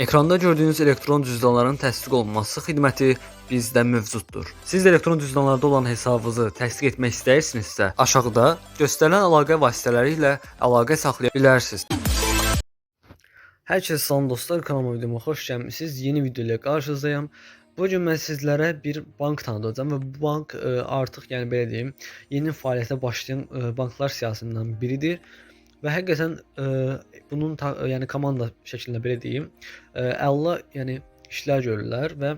Ekranda gördüyünüz elektron cüzdanların təsdiq olunması xidməti bizdə mövcuddur. Siz elektron cüzdanlarda olan hesabınızı təsdiq etmək istəyirsinizsə, aşağıda göstərilən əlaqə vasitələri ilə əlaqə saxlaya bilərsiniz. Hər kəsə salam dostlar, kanalıma videoma xoş gəlmisiniz. Yeni video ilə qarşınızdayım. Bu gün mən sizlərə bir bank tanıdacağam və bu bank e, artıq yəni belə deyim, yeni fəaliyyətə başlayan e, banklar siyasətindən biridir. Və həqiqətən e, bunun ta, yəni komanda şəklində belə deyim, e, əla yəni işlər görürlər və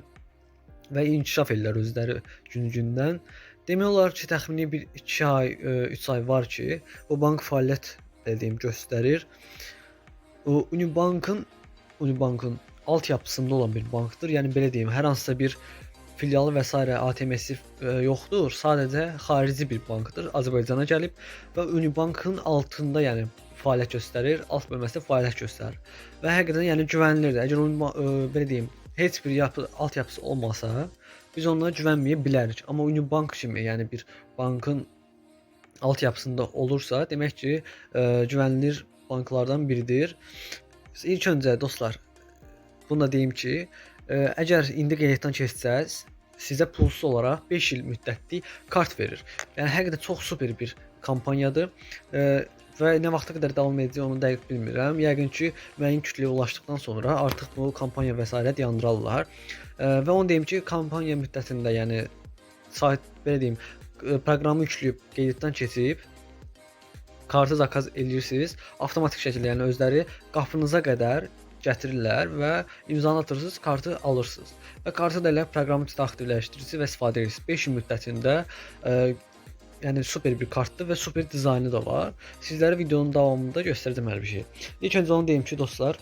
və inkişaf edirlər özləri gün-gündən. Demək olar ki, təxmini bir 2 ay, 3 ay var ki, bu bank fəaliyyət dediyim göstərir. O Unibankın Unibankın altyapısında olan bir bankdır. Yəni belə deyim, hər hansısa bir filialı s. ATM-si e, yoxdur. Sadəcə xarici bir bankdır. Azərbaycana gəlib və Unibankın altında, yəni fəaliyyət göstərir, alt bölməsində fəaliyyət göstərir. Və həqiqətən yəni güvənilirdir. Əgər onun e, belə deyim, heç bir yapı altyapısı olmasa, biz onlara güvənməyə bilərik. Amma Unibank kimi, yəni bir bankın altyapısında olursa, demək ki, e, güvənilir banklardan biridir. İlk öncə dostlar, bunu da deyim ki, e, əgər indi qeydiyyatdan keçsəz, sizə pulsuz olaraq 5 il müddətli kart verir. Yəni həqiqətən çox super bir kampaniyadır. E, və nə vaxta qədər davam edəcək onu dəqiq bilmirəm. Yəqin ki, müəyyən kütləyə ulaşdıqdan sonra artıq bu kampaniya və s. dayandırarlar. E, və onu deyim ki, kampaniya müddətində, yəni sayt belə deyim, e, proqramı yükləyib qeydiyyatdan keçib kartı zakaz edirsiniz, avtomatik şəkildə, yəni özləri qapınıza qədər gətirirlər və imzanı atırsınız, kartı alırsınız. Və kartı da elə proqramın içində aktivləşdirirsiniz və istifadə edirsiniz. 5 il müddətində ə, yəni super bir kartdır və super dizaynı da var. Sizlərə videonun davamında göstərəcəm hər bir şey. İlk öncə onu deyim ki, dostlar,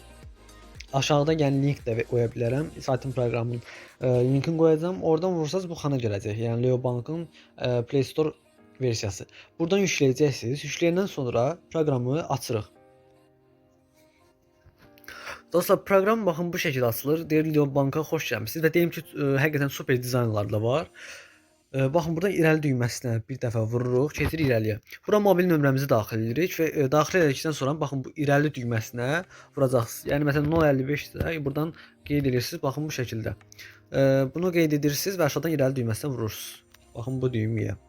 aşağıda yəni link də qoya bilərəm. Saytın proqramının ə, linkini qoyacağam. Oradan vursanız bu xana gələcək. Yəni Leo Bankın ə, Play Store versiyası. Buradan yükləyəcəksiniz. Yükləyəndən sonra proqramı açırıq. Dostlar proqram baxın bu şəkildə açılır. Deyir Leo Banka xoş gəlmisiniz və deyim ki, ə, həqiqətən super dizaynlar da var. Ə, baxın burada irəli düyməsinə bir dəfə vururuq, keçirik irəliyə. Bura mobil nömrəmizi daxil edirik və ə, daxil etdikdən sonra baxın bu irəli düyməsinə vuracaqsınız. Yəni məsələn 055-də buradan qeyd edirsiniz. Baxın bu şəkildə. Ə, bunu qeyd edirsiniz və aşağıdan irəli düyməsinə vurursunuz. Baxın bu düyməyə.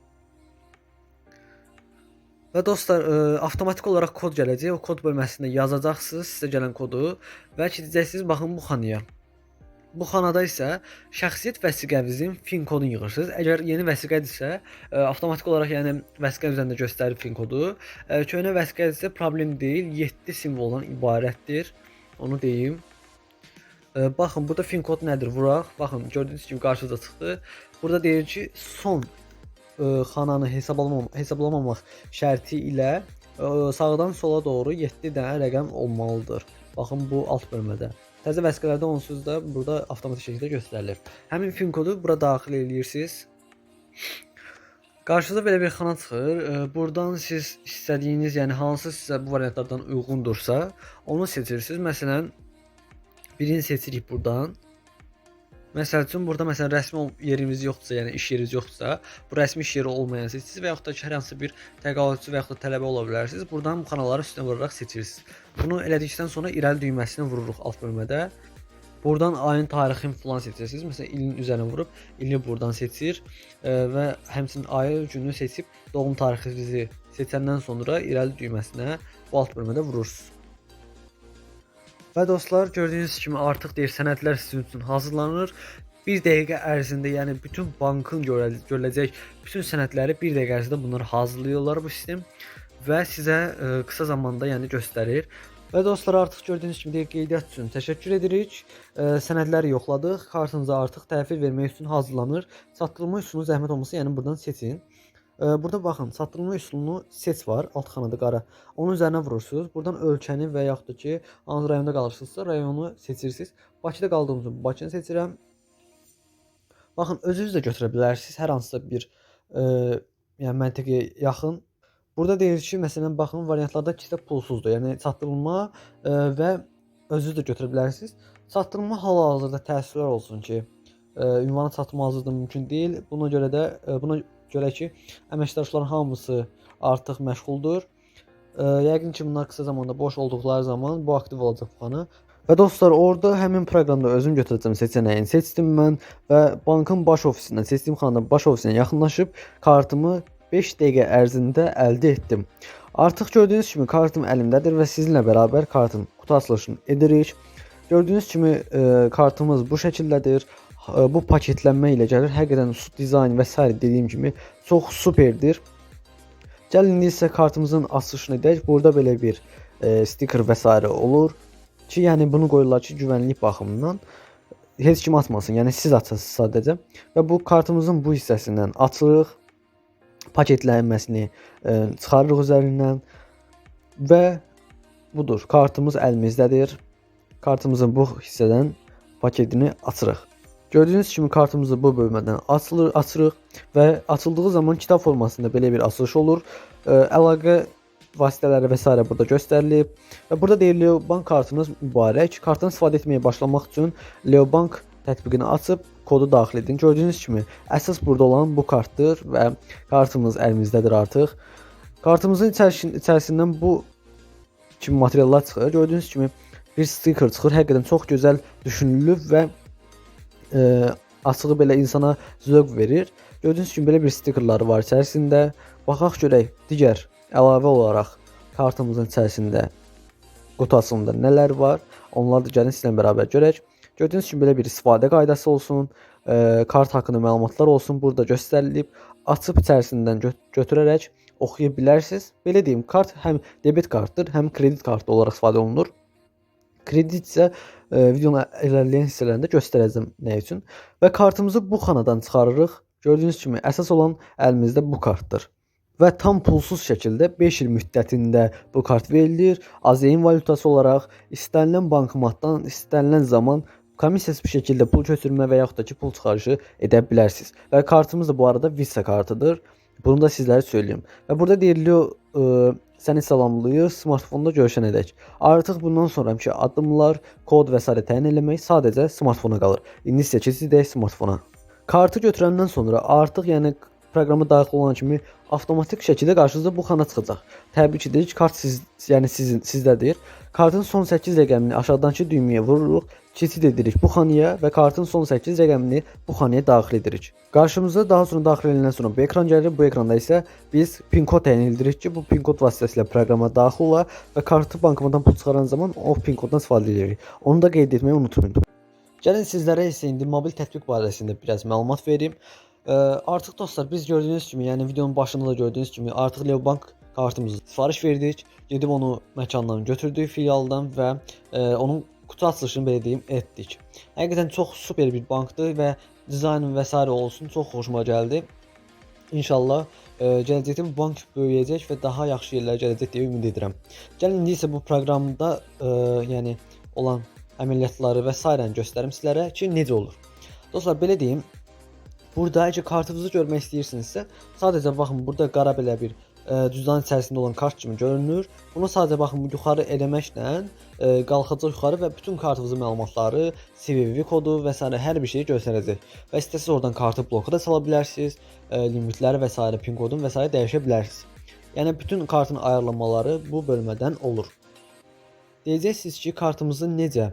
Və dostlar, ə, avtomatik olaraq kod gələcək. O kod bölməsində yazacaqsınız sizə gələn kodu və keçəcəksiniz baxın bu xanaya. Bu xanada isə şəxsiyyət vəsiqənizin fin kodunu yığırsınız. Əgər yeni vəsiqədirsə, ə, avtomatik olaraq yəni vəsiqə üzərində göstərir fin kodu. Ə, köhnə vəsiqədirsə problem deyil, 7 simvoldan ibarətdir. Onu deyim. Ə, baxın burada fin kod nədir? Vuraq. Baxın gördüyünüz kimi qarşınıza çıxdı. Burada deyir ki, son xananı hesablamamaq, hesablamamaq şərti ilə ə, sağdan sola doğru 7 dənə rəqəm olmalıdır. Baxın bu alt bölmədə. Təzə vəsiqələrdə onsuz da burada avtomatik şəkildə göstərilir. Həmin fin kodu bura daxil edirsiniz. Qarşınıza belə bir xana çıxır. Ə, Buradan siz istədiyiniz, yəni hansı sizə bu variantlardan uyğundursa, onu seçirsiniz. Məsələn, birini seçirik buradan. Məsəl üçün burada məsələn rəsmi yerimiz yoxdursa, yəni iş yeriniz yoxdursa, bu rəsmi iş yeri olmayan seçirsiniz və yaxud da ki, hər hansı bir təqaüdçü və yaxud da tələbə ola bilərsiniz. Buradan bu kanalları üstünə vuraraq seçirsiniz. Bunu elədikdən sonra irəli düyməsini vururuq alt bölmədə. Buradan ayın tarixini falan seçirsiniz. Məsələn, ilin üzərinə vurub ili buradan seçir e, və həmçinin ayı günü seçib doğum tarixinizi seçəndən sonra irəli düyməsinə bu alt bölmədə vurursunuz. Və dostlar, gördüyünüz kimi artıq deyir sənədlər sizin üçün hazırlanır. 1 dəqiqə ərzində, yəni bütün bankın görə- görüləcək bütün sənədləri 1 dəqiqə ərzində bunları hazırlayırlar bu sistem və sizə ə, qısa zamanda yəni göstərir. Və dostlar artıq gördüyünüz kimi deyir qeydiyyat üçün təşəkkür edirik. Ə, sənədləri yoxladıq. Kartınıza artıq təhvil vermək üçün hazırlanır. Çatdırılma üsulunu zəhmət olmasa yəni buradan seçin. Burada baxın, çatdırılma üsulunu seç var, alt xanada qara. Onun üzərinə vurursunuz. Buradan ölkəni və yaxud da ki, hansı rayonda qalırsınızsa, rayonu seçirsiniz. Bakıda qaldığınız üçün Bakını seçirəm. Baxın, özünüz də götürə bilərsiniz hər hansısa bir ə, yəni məntəqəyə yaxın. Burada deyir ki, məsələn, baxın variantlarda ikisi də pulsuzdur. Yəni çatdırılma ə, və özünüz də götürə bilərsiniz. Çatdırılma hal-hazırda təəssüflər olsun ki, ə, ünvanı çatdırma hazırda mümkün deyil. Buna görə də ə, buna görə ki, əməkdaşların hamısı artıq məşğuldur. Ə, yəqin ki, bunlar qısa zamanda boş olduqları zaman bu aktiv olacaq fanı. Və dostlar, orada həmin proqramda özüm götürəcəm seçənəyini seçdim mən və bankın baş ofisindən, seçdiyim xananın baş ofisinə yaxınlaşıb kartımı 5 dəqiqə ərzində əldə etdim. Artıq gördüyünüz kimi kartım əlimdədir və sizinlə bərabər kartın qutu açılışını edirik. Gördüyünüz kimi e, kartımız bu şəkildədir. Bu paketlənmə ilə gəlir. Həqiqətən su dizayn və s. dediyim kimi çox superdir. Gəlin indi isə kartımızın açılışını edək. Burada belə bir e, stiker və s. olur ki, yəni bunu qoyurlar ki, güvənlik baxımından heç kim açmasın. Yəni siz açasınız sadəcə. Və bu kartımızın bu hissəsindən açırıq. Paketlənməsini e, çıxarırıq üzərindən və budur. Kartımız əlimizdədir. Kartımızın bu hissədən paketini açırıq. Gördüyünüz kimi kartımızı bu bölmədən açılır, açırıq və açıldığı zaman kitab formasında belə bir açılış olur. E, əlaqə vasitələri və s. burada göstərilib və burada deyir Leobank kartınız mübarək. Kartdan istifadə etməyə başlamaq üçün Leobank tətbiqini açıb kodu daxil edin. Gördüyünüz kimi əsas burada olan bu kartdır və kartımız əlimizdədir artıq. Kartımızın içərisi- içərisindən bu kimi materiallar çıxır. Gördüyünüz kimi bir stiker çıxır. Həqiqətən çox gözəl düşünülüb və e, açığı belə insana zövq verir. Gördüyünüz kimi belə bir stikerləri var içərisində. Baxaq görək digər əlavə olaraq kartımızın içərisində qutu açılımında nələr var. Onları da gəlin sizlə bərabər görək. Gördüyünüz kimi belə bir istifadə qaydası olsun, e, kart haqqında məlumatlar olsun burada göstərilib. Açıb içərisindən gö götürərək oxuya bilərsiniz. Belə deyim, kart həm debit kartdır, həm kredit kartı olaraq istifadə olunur. Kredit isə e, videonun ilerleyen hissələrində göstərəcəm nə üçün. Və kartımızı bu xanadan çıxarırıq. Gördüyünüz kimi əsas olan əlimizdə bu kartdır. Və tam pulsuz şəkildə 5 il müddətində bu kart verilir. AZN valutası olaraq istənilən bankomatdan istənilən zaman komissiyasız bir şəkildə pul götürmə və yaxud da ki pul çıxarışı edə bilərsiniz. Və kartımız da bu arada Visa kartıdır. Bunu da sizlərə söyləyim. Və burada deyiliyor e, səni salamlayır, smartfonda görüşən edək. Artıq bundan sonrakı addımlar, kod və s. təyin eləmək sadəcə smartfona qalır. İndi isə keçid smartfona. Kartı götürəndən sonra artıq yəni proqrama daxil olan kimi avtomatik şəkildə qarşınıza bu xana çıxacaq. Təbii ki, deyirik kart siz, yəni sizin sizdədir. Kartın son 8 rəqəmini aşağıdakı düyməyə vururuq, keçid edirik bu xanaya və kartın son 8 rəqəmini bu xanaya daxil edirik. Qarşımıza daha sonra daxil ediləndən sonra bu ekran gəlir. Bu ekranda isə biz pin kod təyin edirik ki, bu pin kod vasitəsilə proqrama daxil ola və kartı bankomatdan pul çıxaran zaman o pin koddan istifadə edirik. Onu da qeyd etməyi unutmayın. Gəlin sizlərə isə indi mobil tətbiq barəsində biraz məlumat verim. Ee, artıq dostlar biz gördüyünüz kimi, yəni videonun başında da gördüyünüz kimi artıq Leobank kartımızı sifariş verdik. Gedib onu məkandan götürdük filialdan və e, onun kutu açılışını belə deyim etdik. Həqiqətən çox super bir bankdır və dizaynı və s. olsun çox xoşuma gəldi. İnşallah e, gələcəkdə bu bank böyüyəcək və daha yaxşı yerlərə gələcək deyə ümid edirəm. Gəlin isə bu proqramda e, yəni olan əməliyyatları və s. göstərim sizlərə ki, necə olur. Dostlar belə deyim, Burada əgər kartınızı görmək istəyirsinizsə, sadəcə baxın burada qara belə bir e, cüzdan içərisində olan kart kimi görünür. Bunu sadəcə baxın yuxarı eləməklə e, qalxacaq yuxarı və bütün kartınızın məlumatları, CVV kodu və s. hər bir şeyi göstərəcək. Və istəsəz oradan kartı bloka da sala bilərsiniz, e, limitləri və s. pin kodun və s. dəyişə bilərsiniz. Yəni bütün kartın ayarlamaları bu bölmədən olur. Deyəcəksiniz ki, kartımızı necə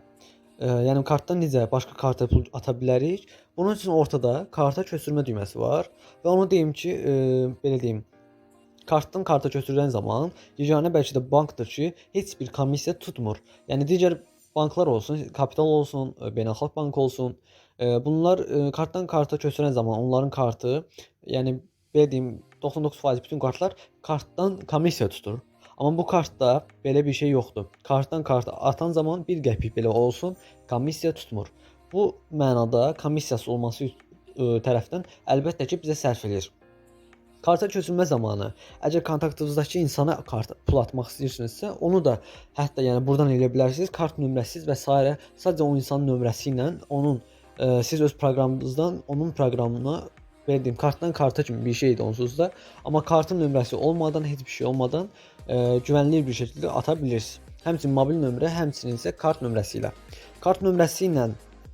e, yəni kartdan necə başqa karta pul ata bilərik? Bunun üçün ortada karta köçürmə düyməsi var və onu deyim ki, e, belə deyim, kartdan karta köçürülən zaman yeganə bəlkə də bankdır ki, heç bir komissiya tutmur. Yəni digər banklar olsun, kapital olsun, e, beynəlxalq bank olsun, e, bunlar e, kartdan karta köçürən zaman onların kartı, yəni belə deyim 99% bütün kartlar kartdan komissiya tutur. Amma bu kartda belə bir şey yoxdur. Kartdan karta atan zaman 1 qəpik belə olsun, komissiya tutmur. Bu mənada komissiyası olması ə, tərəfdən əlbəttə ki bizə sərf eləyir. Karta köçürmə zamanı əgər kontaktınızdakı insana kart pul atmaq istəyirsinizsə, onu da hətta yəni buradan eləyə bilərsiniz. Kart nömrəsiz və s. sadəcə o insanın nömrəsi ilə onun ə, siz öz proqramınızdan onun proqramına belə deyim, kartdan karta kimi bir şeydir onsuz da. Amma kartın nömrəsi olmadan, heç bir şey olmadan e, güvənli bir şəkildə ata bilirsiniz. Həmçinin mobil nömrə, həmçinin isə kart nömrəsi ilə. Kart nömrəsi ilə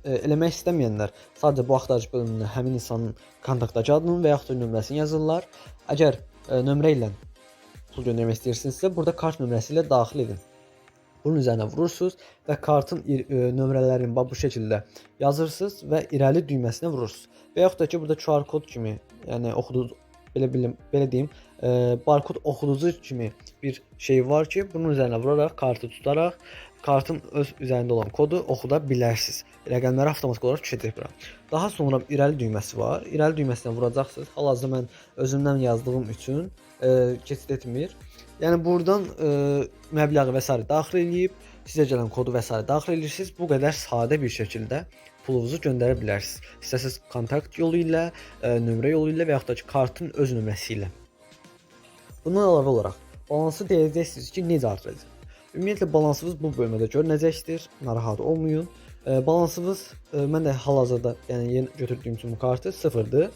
e, eləmək istəməyənlər sadəcə bu axtarış bölümünə həmin insanın kontaktdakı adını və yaxud da nömrəsini yazırlar. Əgər e, nömrə ilə pul göndərmək istəyirsinizsə, burada kart nömrəsi ilə daxil edin. Bunun üzerine vurursunuz və kartın e, nömrələrini bu şəkildə yazırsınız və irəli düyməsinə vurursunuz. Və yaxud da ki burada QR kod kimi, yəni oxuducu belə bilim, belə deyim, e, barkod oxuducu kimi bir şey var ki, bunun üzərinə vuraraq kartı tutaraq kartın öz üzərində olan kodu oxuda bilərsiniz. Rəqəmləri avtomatik olaraq keçirir bura. Daha sonra irəli düyməsi var. İrəli düyməsinə vuracaqsınız. Hal-hazırda mən özümdən yazdığım üçün e, keçid etmir. Yəni buradan e, məbləği və s. daxil eləyib sizə gələn kodu və s. daxil edirsiniz. Bu qədər sadə bir şəkildə pulunuzu göndərə bilərsiniz. İstəsəz kontakt yolu ilə, e, nömrə yolu ilə və yaxud da ki kartın öz nömrəsi ilə. Bundan əlavə olaraq balansı deyəcəksiniz ki, necə artıracaq? Ümumiyyətlə balansınız bu bölmədə görünəcəkdir. Narahat olmayın. E, balansınız e, mən də hal-hazırda, yəni yeni götürdüyüm üçün kartı sıfırdır.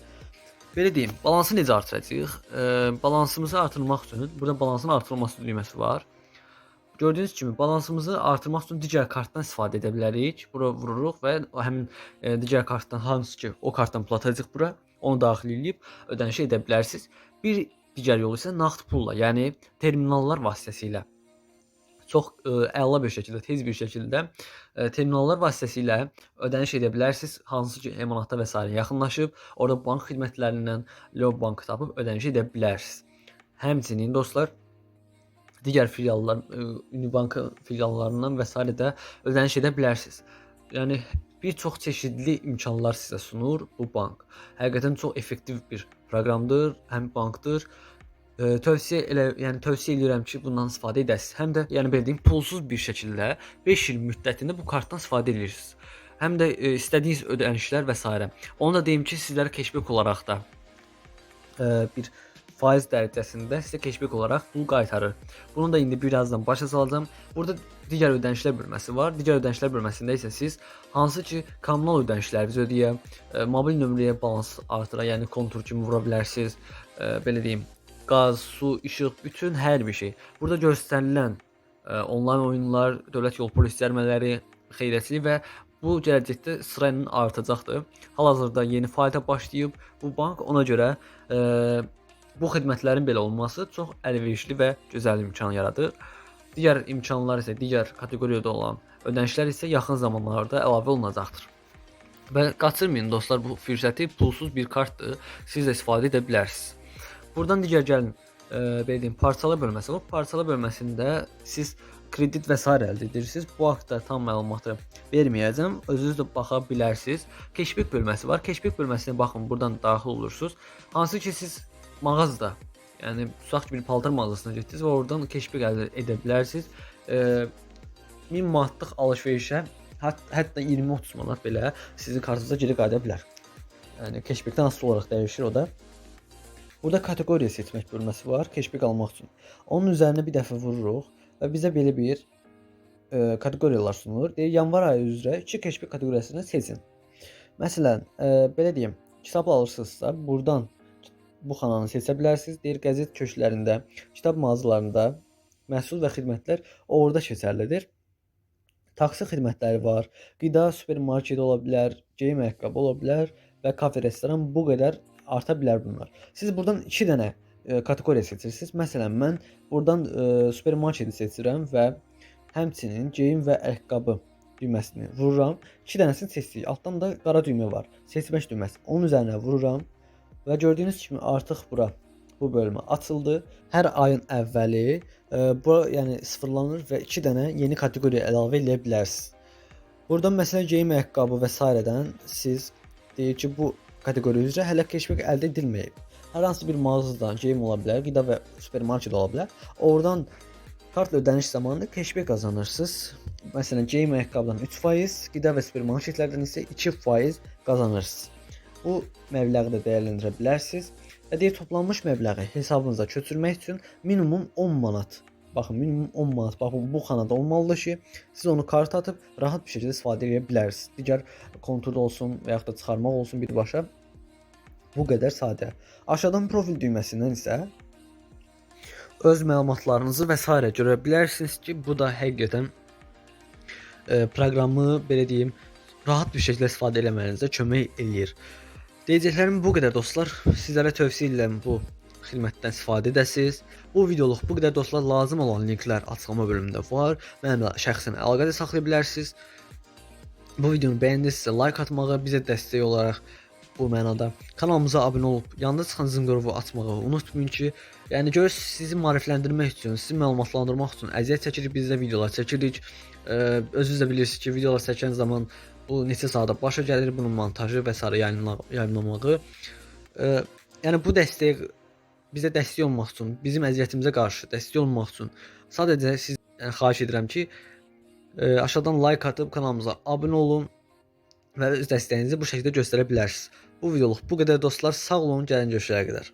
Belə deyim, balansı necə artıracağıq? E, balansımızı artırmaq üçün burada balansın artırılması düyməsi var. Gördüyünüz kimi balansımızı artırmaq üçün digər kartdan istifadə edə bilərik. Bura vururuq və həmin e, digər kartdan hansı ki o kartdan pul atacaq bura, onu daxil edib ödəniş edə bilərsiniz. Bir digər yolu isə nağd pulla, yəni terminallar vasitəsilə çox ə, əla bir şəkildə, tez bir şəkildə ə, terminallar vasitəsilə ödəniş edə bilərsiniz. Hansı ki emanata və s. yaxınlaşıb, orada bank xidmətlərindən Leo Bank tapıb ödəniş edə bilərsiniz. Həmçinin dostlar digər filiallar, ə, Unibank filiallarından və s. də ödəniş edə bilərsiniz. Yəni bir çox çeşidli imkanlar sizə sunur bu bank. Həqiqətən çox effektiv bir proqramdır, həm bankdır. Ə, tövsiyə elə, yəni tövsiyə edirəm ki, bundan istifadə edəsiniz. Həm də yəni belə deyim, pulsuz bir şəkildə 5 il müddətində bu kartdan istifadə edirsiniz. Həm də ə, istədiyiniz ödənişlər və s. Onu da deyim ki, sizlərə keşbek olaraq da ə, bir faiz dərəcəsində sizə keşbek olaraq pul qaytarır. Bunu da indi birazdan başa salacağam. Burada digər ödənişlər bölməsi var. Digər ödənişlər bölməsində isə siz hansı ki kommunal ödənişlərinizi ödəyə, ə, mobil nömrəyə balans artıra, yəni kontur kimi vura bilərsiniz. Ə, belə deyim, qaz, su, işıq, bütün hər bir şey. Burada göstərilən ə, onlayn oyunlar, dövlət yol polis cərimələri, xeyriyyəçilik və bu gələcəkdə sıra ilə artacaqdır. Hal-hazırda yeni fəaliyyətə başlayıb bu bank ona görə ə, bu xidmətlərin belə olması çox əlverişli və gözəl imkan yaradır. Digər imkanlar isə digər kateqoriyada olan ödənişlər isə yaxın zamanlarda əlavə olunacaqdır. Və qaçırmayın dostlar, bu fürsəti pulsuz bir kartdır. Siz də istifadə edə bilərsiniz. Buradan digər gəlin, e, belə deyim, parçala bölməsi var. Parçala bölməsində siz kredit və s. əldə edirsiniz. Bu haqqda tam məlumatı verməyəcəm. Özünüz də baxa bilərsiniz. Keşbek bölməsi var. Keşbek bölməsinə baxın, buradan daxil olursunuz. Hansı ki siz mağazada, yəni tutaq bir paltar mağazasına getdiniz və oradan keşbek əldə edə bilərsiniz. E, 1000 manatlıq alış-verişə hət, hətta 20-30 manat belə sizin kartınıza geri qayıda bilər. Yəni keşbekdən asılı olaraq dəyişir o da. Burada kateqoriya seçmək bölməsi var, keşbek almaq üçün. Onun üzərinə bir dəfə vururuq və bizə belə bir e, kateqoriyalar sunulur. Deyir, yanvar ayı üzrə 2 keşbek kateqoriyasını seçin. Məsələn, e, belə deyim, kitab alırsınızsa, buradan bu xananı seçə bilərsiniz. Deyir, qəzet köşklərində, kitab mağazalarında məhsul və xidmətlər orada keçərlidir. Taksi xidmətləri var, qida supermarketi ola bilər, geyim ayaqqabı ola bilər və kafe, restoran bu qədər arta bilər bunlar. Siz buradan 2 dənə e, kateqoriya seçirsiniz. Məsələn, mən buradan e, supermarketi seçirəm və həmçinin geyim və ayaqqabı düyməsini vururam. 2 dənəsini seçdik. Altdan da qara düymə var. Seçmək düyməsi. Onun üzərinə vururam və gördüyünüz kimi artıq bura bu bölmə açıldı. Hər ayın əvvəli e, bura yəni sıfırlanır və 2 dənə yeni kateqoriya əlavə edə bilərsiniz. Buradan məsələn geyim ayaqqabı və s.dən siz deyir ki, bu kateqoriya üzrə hələ keşbek əldə edilməyib. Hər hansı bir mağazadan geyim ola bilər, qida və supermarket ola bilər. Oradan kartla ödəniş zamanı keşbek qazanırsınız. Məsələn, geyim ayaqqabıdan 3%, qida və supermarketlərdən isə 2% qazanırsınız. Bu məbləği də dəyərləndirə bilərsiniz. Və toplanmış məbləği hesabınıza köçürmək üçün minimum 10 manat. Baxın, minimum 10 manat. Baxın, bu xanada olmalıdır ki, siz onu kart atıb rahat bir şəkildə istifadə edə bilərsiniz. Digər konturda olsun və yaxud da çıxarmaq olsun birbaşa. Bu qədər sadə. Aşağıdan profil düyməsindən isə öz məlumatlarınızı və s. görə bilərsiniz ki, bu da həqiqətən e, proqramı belə deyim, rahat bir şəkildə istifadə etməyinizə kömək eləyir. Deyəcəklərim bu qədər dostlar. Sizlərə tövsiyə edirəm bu xidmətdən istifadə edəsiniz. Bu videoluq bu qədər dostlar lazım olan linklər açıqlama bölümündə var. Mənimlə şəxsən əlaqə də saxlaya bilərsiniz. Bu videonu bəyəndinizsə like atmağı, bizə dəstək olaraq bu mənada kanalımıza abunə olub yanında çıxan zınqırovu açmağı unutmayın ki, yəni görürsüz sizi maarifləndirmək üçün, sizi məlumatlandırmaq üçün əziyyət çəkirik, biz də videolar çəkirik. Özünüz də bilirsiniz ki, videolar çəkən zaman bu neçə saata başa gəlir, bunun montajı və sairə yayınla- yayımlamağı. Ee, yəni bu dəstək bizə dəstək olmaq üçün, bizim əziyyətimizə qarşı dəstək olmaq üçün sadəcə siz yəni, xahiş edirəm ki, e, aşağıdan like atıb kanalımıza abunə olun və öz dəstəyinizi bu şəkildə göstərə bilərsiniz. Bu videoluq bu qədər dostlar. Sağ olun, gəlin görüşlərə qədər.